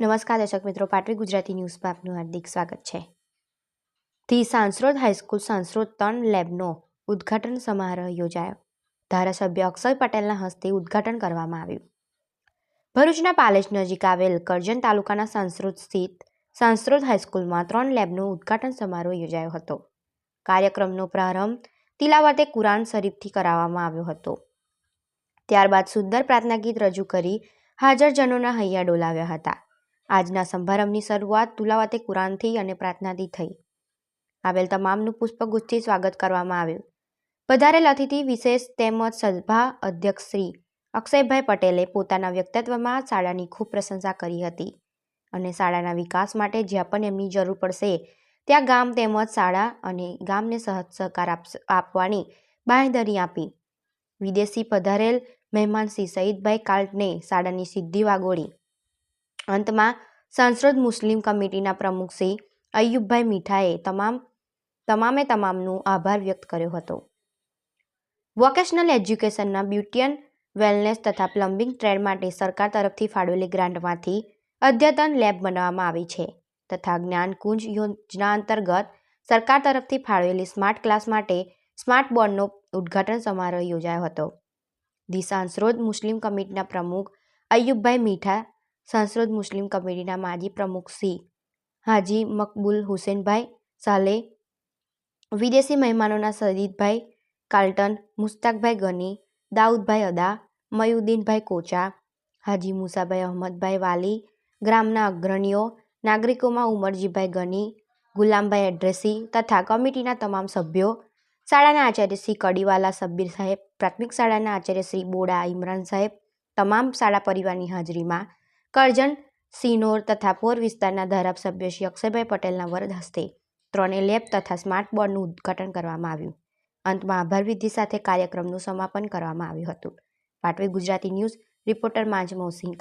નમસ્કાર દર્શક મિત્રો, પાટવી ગુજરાતી ન્યૂઝમાં આપનું હાર્દિક સ્વાગત છે. ધી સાંસરોદ હાઈસ્કૂલ સાંસરોદ ત્રણ લેબનો ઉદ્ઘાટન સમારોહ યોજાયો. ધારાસભ્ય અક્ષય પટેલના હસ્તે ઉદ્ઘાટન કરવામાં આવ્યું. ભરૂચના પાલેજ નજીક આવેલ કરજણ તાલુકાના સાંસરોદ સ્થિત સાંસરોદ હાઈસ્કૂલમાં ત્રણ લેબનો ઉદ્ઘાટન સમારોહ યોજાયો હતો. કાર્યક્રમનો પ્રારંભ તિલાવતે કુરાન શરીફથી કરાવવામાં આવ્યો હતો. ત્યારબાદ સુંદર પ્રાર્થના ગીત રજૂ કરી હાજરજનોના હૈયા ડોલાવ્યા હતા. આજના સંભારંભની શરૂઆત તુલાવાતે કુરાનથી અને પ્રાર્થનાથી થઈ. આવેલ તમામનું પુષ્પગુચ્છથી સ્વાગત કરવામાં આવ્યું. પધારેલ અતિથિ વિશેષ તેમજ સભા અધ્યક્ષ શ્રી અક્ષયભાઈ પટેલે પોતાના વ્યક્તિત્વમાં શાળાની ખૂબ પ્રશંસા કરી હતી અને શાળાના વિકાસ માટે જ્યાં પણ એમની જરૂર પડશે, ત્યાં ગામ તેમજ શાળા અને ગામને સહજ સહકાર આપવાની બાંયધરી આપી. વિદેશી પધારેલ મહેમાન શ્રી સઈદભાઈ કાલ્ટને શાળાની સિદ્ધિ વાગોળી. અંતમાં સંસદ મુસ્લિમ કમિટીના પ્રમુખ શ્રી અયુબભાઈ મીઠાએ તમામ, તમામે તમામનું આભાર વ્યક્ત કર્યો હતો. વોકેશનલ એજ્યુકેશનના બ્યુટિયન વેલનેસ તથા પ્લમ્બિંગ ટ્રેડ માટે સરકાર તરફથી ફાળવેલી ગ્રાન્ટમાંથી અદ્યતન લેબ બનાવવામાં આવી છે તથા જ્ઞાનકુંજ યોજના અંતર્ગત સરકાર તરફથી ફાળવેલી સ્માર્ટ ક્લાસ માટે સ્માર્ટ બોર્ડનો ઉદ્ઘાટન સમારોહ યોજાયો હતો. ધી સાંસરોદ મુસ્લિમ કમિટીના પ્રમુખ અયુબભાઈ મીઠા સાંસરોદ મુસ્લિમ કમિટીના માજી પ્રમુખ શ્રી હાજી મકબુલ હુસેનભાઈ, સાલે વિદેશી મહેમાનોના સજીદભાઈ કાર્લટન, મુસ્તાકભાઈ ગની, દાઉદભાઈ અદા, મયુદ્દીનભાઈ કોચા, હાજી મુસાભાઈ અહમદભાઈ વાલી, ગ્રામના અગ્રણીઓ, નાગરિકોમાં ઉમરજીભાઈ ગની, ગુલામભાઈ એડ્રેસી તથા કમિટીના તમામ સભ્યો, શાળાના આચાર્ય શ્રી કડીવાલા, સબ્બીર સાહેબ, પ્રાથમિક શાળાના આચાર્ય શ્રી બોડા ઇમરાન સાહેબ, તમામ શાળા પરિવારની હાજરીમાં કરજણ, સિનોર તથા પોર વિસ્તારના ધારાસભ્ય શ્રી અક્ષયભાઈ પટેલના વરદ હસ્તે ત્રણેય લેબ તથા સ્માર્ટ બોર્ડનું ઉદ્ઘાટન કરવામાં આવ્યું. અંતમાં આભાર વિધિ સાથે કાર્યક્રમનું સમાપન કરવામાં આવ્યું હતું. પાટવી ગુજરાતી ન્યૂઝ, રિપોર્ટર માંજ મોહસિન